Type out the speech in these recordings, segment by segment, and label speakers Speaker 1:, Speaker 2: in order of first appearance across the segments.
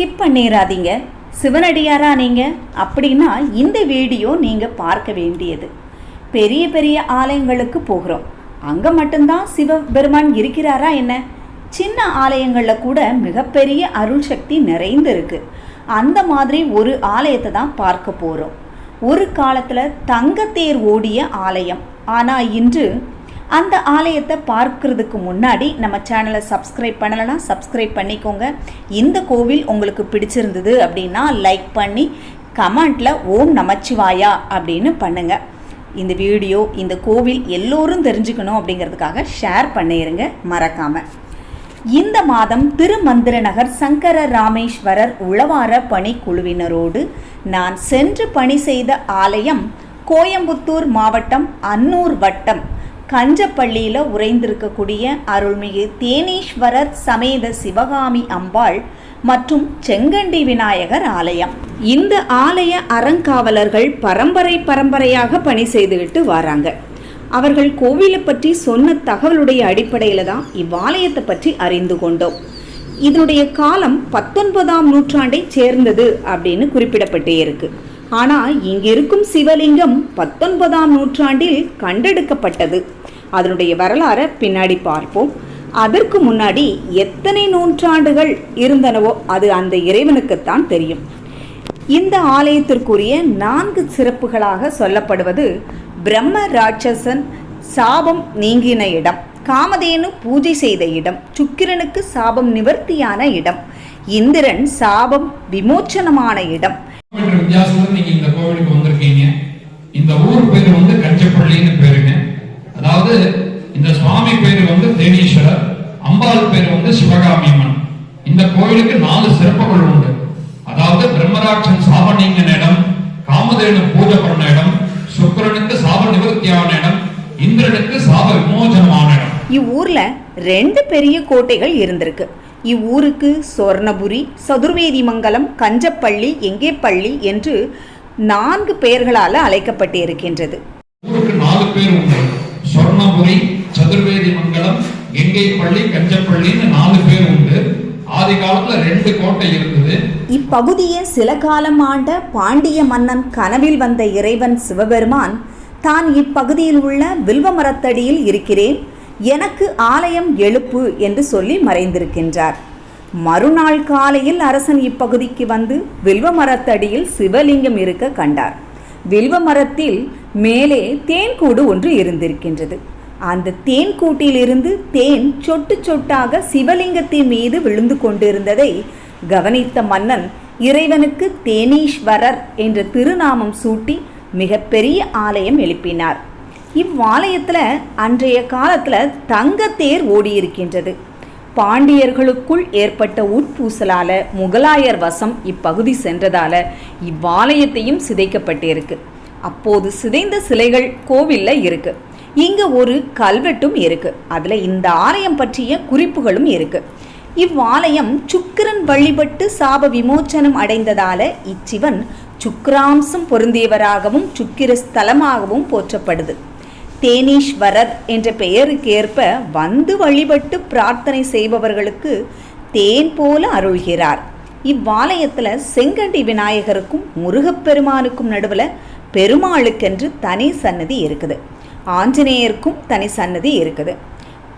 Speaker 1: Skip பண்ணிடாதீங்க சிவனடியாரா நீங்க? அப்படின்னா இந்த வீடியோ நீங்க பார்க்க வேண்டியது. பெரிய பெரிய ஆலயங்களுக்கு போகிறோம். அங்க மட்டும்தான் சிவபெருமான் இருக்கிறாரா என்ன? சின்ன ஆலயங்களில் கூட மிகப்பெரிய அருள் சக்தி நிறைந்திருக்கு. அந்த மாதிரி ஒரு ஆலயத்தை தான் பார்க்க போகிறோம் ஒரு காலத்தில் தங்கத்தேர் ஓடிய ஆலயம். ஆனால் இன்று அந்த ஆலயத்தை பார்க்கறதுக்கு முன்னாடி நம்ம சேனலை சப்ஸ்கிரைப் பண்ணலைன்னா சப்ஸ்கிரைப் பண்ணிக்கோங்க. இந்த கோவில் உங்களுக்கு பிடிச்சிருந்தது அப்படின்னா லைக் பண்ணி கமெண்ட்டில் ஓம் நமச்சிவாயா அப்படின்னு பண்ணுங்க. இந்த வீடியோ இந்த கோவில் எல்லோரும் தெரிஞ்சுக்கணும் அப்படிங்கிறதுக்காக ஷேர் பண்ணிடுங்க மறக்காமல் இந்த மாதம் திருமந்திர நகர் சங்கர ராமேஸ்வரர் உளவார பணிக்குழுவினரோடு நான் சென்று பணி செய்த ஆலயம் கோயம்புத்தூர் மாவட்டம் அன்னூர் வட்டம். கஞ்சப்பள்ளியில் உறைந்திருக்கக்கூடிய அருள்மிகு தேனீஸ்வரர் சமேத சிவகாமி அம்பாள் மற்றும் செங்கண்டி விநாயகர் ஆலயம். இந்த ஆலய அறங்காவலர்கள் பரம்பரை பரம்பரையாக பணி செய்துகிட்டு வராங்க. அவர்கள் கோவிலை பற்றி சொன்ன தகவலுடைய அடிப்படையில் தான் இவ்வாலயத்தை பற்றி அறிந்து கொண்டோம். இதனுடைய காலம் பத்தொன்பதாம் நூற்றாண்டை சேர்ந்தது அப்படின்னு குறிப்பிடப்பட்டே இருக்குது ஆனா இங்கிருக்கும் சிவலிங்கம் பத்தொன்பதாம் நூற்றாண்டில் கண்டெடுக்கப்பட்டது. அதனுடைய வரலாறை பின்னாடி பார்ப்போம். அதற்கு முன்னாடி எத்தனை நூற்றாண்டுகள் இருந்தனவோ அது அந்த இறைவனுக்குத்தான் தெரியும். இந்த ஆலயத்திற்குரிய நான்கு சிறப்புகளாக சொல்லப்படுவது பிரம்ம ராட்சசன் சாபம் நீங்கின இடம் காமதேனு பூஜை செய்த இடம் சுக்கிரனுக்கு சாபம் நிவர்த்தியான இடம் இந்திரன் சாபம் விமோச்சனமான இடம்
Speaker 2: கிலோமீட்டர் வித்தியாசத்துல நீங்க இந்த கோவிலுக்கு வந்திருக்கீங்க. இந்த ஊர் பேரு வந்து கஞ்சப்பள்ளின்னு பேருங்க. அதாவது இந்த சுவாமி பேரு வந்து தேனீஸ்வரர் அம்பாள் பேரு வந்து சிவகாமி அம்மன். இந்த கோவிலுக்கு நாலு சிறப்புகள் உண்டு. அதாவது பிரம்மராட்சன் சாப இடம் காமதேனு பூஜை பண்ண இடம் சுக்கரனுக்கு சாப நிவர்த்தியான இடம் இந்திரனுக்கு சாப விமோசனமான இடம்.
Speaker 1: இவ்வூர்ல ரெண்டு பெரிய கோட்டைகள் இருந்திருக்கு. இவ்வூருக்கு சொர்ணபுரி சதுர்வேதி மங்கலம் கஞ்சப்பள்ளி எங்கேப்பள்ளி என்று நான்கு பெயர்களால் அழைக்கப்பட்டு இருக்கின்றது
Speaker 2: ஊருக்கு நாலு பேர் உண்டு. சொர்ணபுரி சதுர்வேதி மங்கலம் கெங்கை பள்ளி கஞ்சப்பள்ளின்னு நாலு பேர் உண்டு. ஆதி காலத்துல ரெண்டு கோட்டை இருந்தது.
Speaker 1: இப்பகுதியை சில காலம் ஆண்ட பாண்டிய மன்னன் கனவில் வந்த இறைவன் சிவபெருமான் தான் இப்பகுதியில் உள்ள வில்வ மரத்தடியில் இருக்கிறேன். எனக்கு ஆலயம் எழுப்பு என்று சொல்லி மறைந்திருக்கின்றார். மறுநாள் காலையில் அரசன் இப்பகுதிக்கு வந்து வில்வ மரத்தடியில் சிவலிங்கம் இருக்க கண்டார். வில்வ மரத்தில் மேலே தேன்கூடு ஒன்று இருந்திருக்கின்றது. அந்த தேன்கூட்டிலிருந்து தேன் சொட்டு சொட்டாக சிவலிங்கத்தின் மீது விழுந்து கொண்டிருந்ததை கவனித்த மன்னன் இறைவனுக்கு தேனீஸ்வரர் என்ற திருநாமம் சூட்டி மிகப்பெரிய ஆலயம் எழுப்பினார். இவ்வாலயத்தில் அன்றைய காலத்தில் தங்கத்தேர் ஓடியிருக்கின்றது. பாண்டியர்களுக்குள் ஏற்பட்ட உட்பூசலால முகலாயர் வசம் இப்பகுதி சென்றதால இவ்வாலயத்தையும் சிதைக்கப்பட்டிருக்கு. அப்போது சிதைந்த சிலைகள் கோவில்ல இருக்கு. இங்க ஒரு கல்வெட்டும் இருக்கு. அதுல இந்த ஆலயம் பற்றிய குறிப்புகளும் இருக்கு. இவ்வாலயம் சுக்கிரன் வழிபட்டு சாப விமோச்சனம் அடைந்ததால இச்சிவன் சுக்கிராம்சம் பொருந்தியவராகவும் சுக்கிர ஸ்தலமாகவும் போற்றப்படுது. தேனீஸ்வரர் என்ற பெயருக்கேற்ப வந்து வழிபட்டு பிரார்த்தனை செய்பவர்களுக்கு தேன் போல அருள்கிறார். இவ்வாலயத்தில் செங்கண்டி விநாயகருக்கும் முருகப்பெருமானுக்கும் நடுவில் பெருமாளுக்கென்று தனி சன்னதி இருக்குது. ஆஞ்சநேயருக்கும் தனி சன்னதி இருக்குது.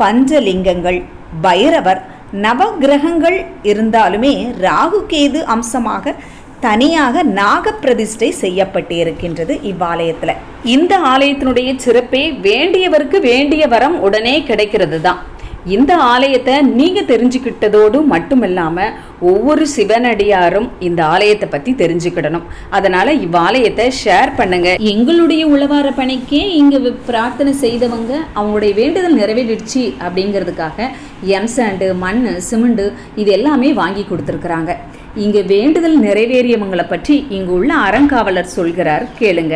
Speaker 1: பஞ்சலிங்கங்கள் பைரவர் நவகிரகங்கள் இருந்தாலுமே ராகு கேது அம்சமாக தனியாக நாகப்பிரதிஷ்டை செய்யப்பட்டு இருக்கின்றது இவ்வாலயத்தில். இந்த ஆலயத்தினுடைய சிறப்பே வேண்டியவருக்கு வேண்டிய வரம் உடனே கிடைக்கிறது தான் இந்த ஆலயத்தை நீங்கள் தெரிஞ்சுக்கிட்டதோடு இல்லாமல் ஒவ்வொரு சிவனடியாரும் இந்த ஆலயத்தை பற்றி தெரிஞ்சுக்கிடணும். அதனால் இவ்வாலயத்தை ஷேர் பண்ணுங்க. எங்களுடைய உழவார பணிக்கே இங்கே பிரார்த்தனை செய்தவங்க அவங்களுடைய வேண்டுதல் நிறைவேறிடுச்சு அப்படிங்கிறதுக்காக எம்சாண்டு மண் சிமெண்டு இது எல்லாமே வாங்கி கொடுத்துருக்குறாங்க. இங்கு வேண்டுதல் நிறைவேறியவங்களை பற்றி இங்கு உள்ள அறங்காவலர் சொல்கிறார் கேளுங்க.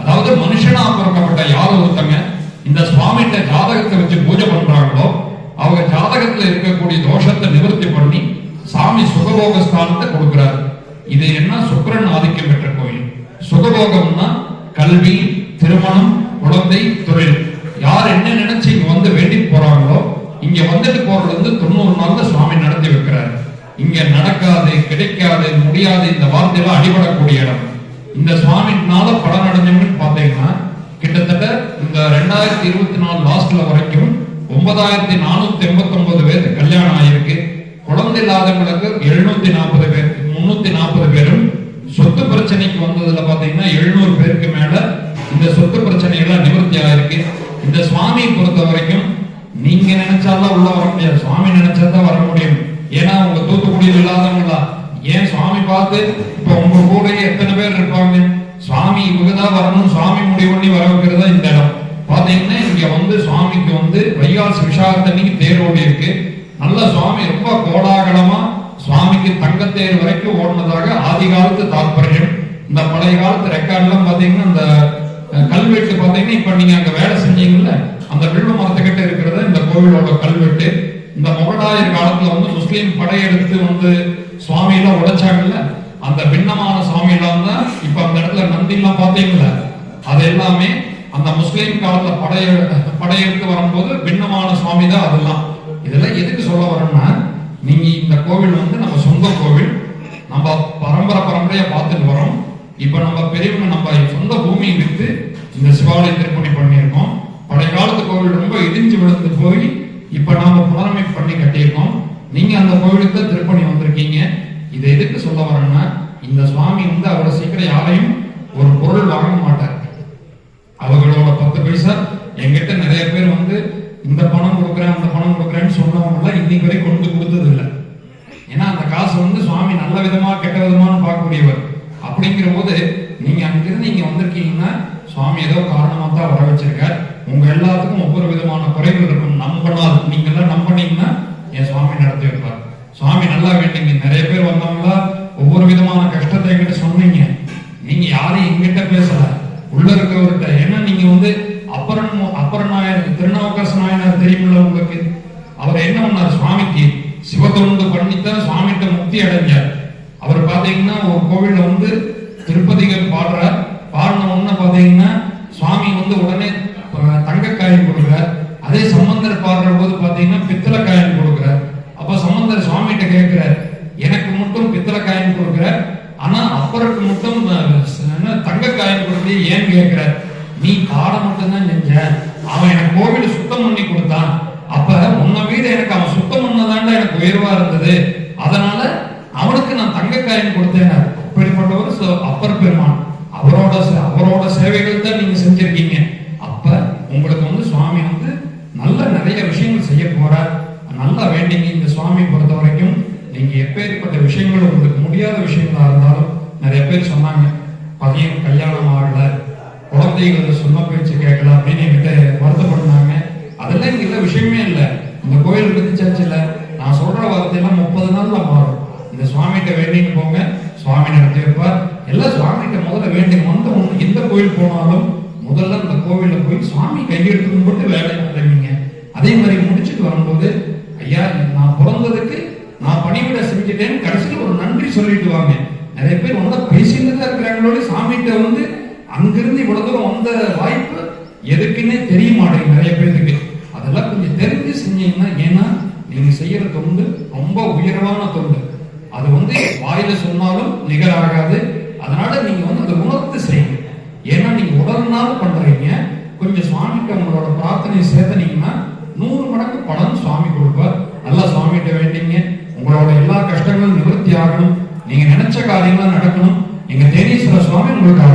Speaker 2: அதாவது மனுஷனா பிறக்கப்பட்ட யார் ஒருத்தங்க இந்த சுவாமிகிட்ட ஜாதகத்தை வச்சு பூஜை பண்றாங்களோ அவங்க ஜாதகத்துல இருக்கக்கூடிய தோஷத்தை நிவர்த்தி பண்ணி சாமி சுகபோக ஸ்தானத்தை கொடுக்கிறார். இது என்ன சுக்கரன் ஆதிக்கம் பெற்ற கோயில்? சுகபோகம்னா கல்வி திருமணம் குழந்தை தொழில். யார் என்ன நினைச்சு இங்க வந்து வேண்டி போறாங்களோ இங்க வந்துட்டு போறது வந்து தொண்ணூறு நாள்ல சுவாமி நடத்தி வைக்கிறாரு. இங்க நடக்காது கிடைக்காது முடியாது இந்த வார்த்தையெல்லாம் அடிபடக்கூடிய இடம். இந்த சுவாமினால பலன் அடைஞ்சவங்கன்னு பாத்தீங்கன்னா கிட்டத்தட்ட இந்த ரெண்டாயிரத்தி இருபத்தி நாலு லாஸ்ட்ல வரைக்கும் ஒன்பதாயிரத்தி நானூத்தி எண்பத்தி ஒன்பது பேர் கல்யாணம் ஆயிருக்கு. குழந்தை இல்லாதவங்களுக்கு எழுநூத்தி நாற்பது பேர் முன்னூத்தி நாற்பது பேரும் சொத்து பிரச்சனைக்கு வந்ததுல பாத்தீங்கன்னா எழுநூறு பேருக்கு மேல இந்த சொத்து பிரச்சனைகள்லாம் நிவர்த்தி ஆயிருக்கு. இந்த சுவாமியை பொறுத்த வரைக்கும் நீங்க நினைச்சாதான் உள்ள வர முடியாது. சுவாமி நினைச்சாதான் வர முடியும். ஏன்னா உங்க தூத்துக்குடியில் இல்லாதவங்களா ஏன் சுவாமி பார்த்து இப்ப உங்க கூட எத்தனை பேர் இருப்பாங்க? சுவாமி இவங்கதான் வரணும். சுவாமி முடிவு பண்ணி வர வைக்கிறதா இந்த இடம். பாத்தீங்கன்னா இங்க வந்து சுவாமிக்கு வந்து வைகாசி விசாகத்தன்னைக்கு தேர் ஓடி இருக்கு. நல்ல சுவாமி ரொம்ப கோலாகலமா சுவாமிக்கு தங்கத்தேர் வரைக்கும் ஓடினதாக ஆதி காலத்து தாற்பயம் இந்த பழைய காலத்து ரெக்கார்ட்லாம் பாத்தீங்கன்னா இந்த கல்வெட்டு பாத்தீங்கன்னா இப்ப நீங்க அங்க வேலை செஞ்சீங்கல்ல அந்த வில்வ மரத்துக்கிட்ட இருக்கிறது இந்த கோவிலோட கல்வெட்டு இந்த முகலாயர் காலத்துல வந்து முஸ்லீம் படையெடுத்து வந்து சுவாமியெல்லாம் உடைச்சாங்கல்ல? அந்த பின்னமான சுவாமியெல்லாம் தான் இப்ப அந்த இடத்துல நந்தி எல்லாம் பாத்தீங்களா அது எல்லாமே அந்த முஸ்லீம் காலத்துல படைய படையெடுத்து வரும்போது பின்னமான சுவாமி தான் அதெல்லாம். இதெல்லாம் எதுக்கு சொல்ல வரோம்னா நீங்க இந்த கோவில் வந்து நம்ம சொந்த கோவில். நம்ம பரம்பரை பரம்பரையா பார்த்துட்டு வரோம். இப்ப நம்ம பெரியவங்க நம்ம சொந்த பூமி வித்து இந்த சிவாலய திருப்பணி பண்ணியிருக்கோம். பழைய காலத்து கோவில் ரொம்ப இடிஞ்சு விழுந்து போய் இப்ப நாம புனரமைப்பு பண்ணி கட்டியிருக்கோம். நீங்க அந்த கோவிலுக்கு தான் திருப்பணி வந்திருக்கீங்க. இதை எதுக்கு சொல்ல வரேன்னா இந்த சுவாமி வந்து அவ்வளவு சீக்கிரம் யாரையும் ஒரு பொருள் வாங்க மாட்டார். அவர்களோட பத்து பைசா எங்கிட்ட நிறைய பேர் வந்து இந்த பணம் கொடுக்குறேன் அந்த பணம் கொடுக்குறேன்னு சொன்னவங்க இன்னைக்கு வரை கொண்டு கொடுத்தது இல்லை ஏன்னா அந்த காசு வந்து சுவாமி நல்ல விதமா கெட்ட விதமான்னு பார்க்கக்கூடியவர். அப்படிங்கிற போது நீங்க அங்கிருந்து இங்க வந்திருக்கீங்கன்னா சுவாமி ஏதோ காரணமாக தான் வர வச்சிருக்கார். உங்க எல்லாத்துக்கும் ஒவ்வொரு விதமான குறைகள் இருக்கும். நம்பினால் நீங்க எல்லாம் நம்பினீங்கன்னா என் சுவாமி நடத்தி வைப்பார். சுவாமி நல்லா வேண்டிங்க. நிறைய பேர் வந்தவங்களா ஒவ்வொரு விதமான கஷ்டத்தை என்கிட்ட சொன்னீங்க. நீங்க யாரையும் எங்கிட்ட பேசல. உள்ள இருக்கிறவர்கிட்ட. ஏன்னா நீங்க வந்து அப்பரன் அப்பரநாயர் திருநாவுக்கரச நாயனார் தெரியுமில்ல உங்களுக்கு? அவர் என்ன பண்ணார்? சுவாமிக்கு சிவத்தொண்டு பண்ணித்தான் சுவாமிகிட்ட முக்தி அடைஞ்சார். அவர் பாத்தீங்கன்னா ஒரு கோவில்ல வந்து திருப்பதிகள் பாடுறார் பாடின உடனே பாத்தீங்கன்னா சுவாமி வந்து உடனே அஹ், தங்க காயின் கொடுக்குறார் அதே சம்பந்தர் பாடுற போது பாத்தீங்கன்னா பித்தளை காயின் கொடுக்குறார் அப்ப சம்பந்தர் சுவாமிகிட்ட கேட்கிறார் எனக்கு மட்டும் பித்தளை காயின் கொடுக்குறார் ஆனா அப்பருக்கு மட்டும் அஹ், என்ன, தங்க காயின் கொடுக்குறது ஏன் கேட்கிறார் நீ பாட மட்டும்தான் செஞ்ச அவன் எனக்கு கோவில சுத்தம் பண்ணி கொடுத்தான் அப்ப உன்னை வீடு எனக்கு அவன் சுத்தம் பண்ணதாண்டா எனக்கு உயர்வா இருந்தது. அதனால அவனுக்கு நான் தங்க காயின் கொடுத்தேன். அப்படிப்பட்டவர் அப்பர் பெருமான். அவரோட அவரோட சேவைகள் தான் நீங்க செஞ்சிருக்கீங்க. அப்ப உங்களுக்கு வந்து சுவாமி வந்து நல்ல நிறைய விஷயங்கள் செய்ய போறார். நல்லா வேண்டிங்க. இந்த சுவாமி பொறுத்த வரைக்கும் நீங்க எப்பேற்பட்ட விஷயங்கள் உங்களுக்கு முடியாத விஷயங்களா இருந்தாலும் நிறைய பேர் சொன்னாங்க. பையன் கல்யாணம் ஆகல. குழந்தைகள் சொன்ன பேச்சு கேட்கல. அப்படின்னு என்கிட்ட வருத்தப்படுனாங்க அதெல்லாம் இங்க இல்ல விஷயமே இல்ல. இந்த கோயில் பத்தி சர்ச்சில் நான் சொல்ற வார்த்தையெல்லாம் முப்பது நாள்ல மாறும். இந்த சுவாமிகிட்ட வேண்டின்னு போங்க. சுவாமி நடத்தி வைப்பார். எல்லாம் சுவாமிகிட்ட முதல்ல வேண்டி வந்த ஒண்ணு எந்த கோயில் போனாலும் முதல்ல அந்த கோவில்ல போய் சுவாமி கையெழுத்து மட்டும் வேலையை ஆரம்பிங்க அதே மாதிரி முடிச்சுட்டு வரும்போது ஐயா நான் பிறந்ததுக்கு நான் பணிவிட செஞ்சுட்டேன்னு கடைசியில் ஒரு நன்றி சொல்லிட்டு வாங்க. நிறைய பேர் வந்தா பேசிட்டு தான் இருக்கிறாங்களோட சாமிகிட்ட வந்து அங்கிருந்து இவ்வளவு தூரம் வந்த வாய்ப்பு எதுக்குன்னே தெரிய மாட்டேங்குது நிறைய பேருக்கு அதெல்லாம் கொஞ்சம் தெரிஞ்சு செஞ்சீங்கன்னா ஏன்னா நீங்க செய்யற தொண்டு ரொம்ப உயர்வான தொண்டு. அது வந்து வாயில சொன்னாலும் நிகழாகாது. அதனால நீங்க வந்து அதை உணர்ந்து செய்யுங்க. ஏன்னா நீங்க உடல்னால பண்றீங்க. கொஞ்சம் சுவாமிகிட்ட உங்களோட பிரார்த்தனையை சேர்த்தனீங்கன்னா நூறு மடங்கு பலன் சுவாமி கொடுப்பார். நல்லா சுவாமிகிட்ட வேண்டிங்க. உங்களோட எல்லா கஷ்டங்களும் நிவர்த்தி ஆகணும். நீங்க நினைச்ச காரியம்லாம் நடக்கணும். நீங்க தேனீஸ்வர சுவாமி உங்களுக்கு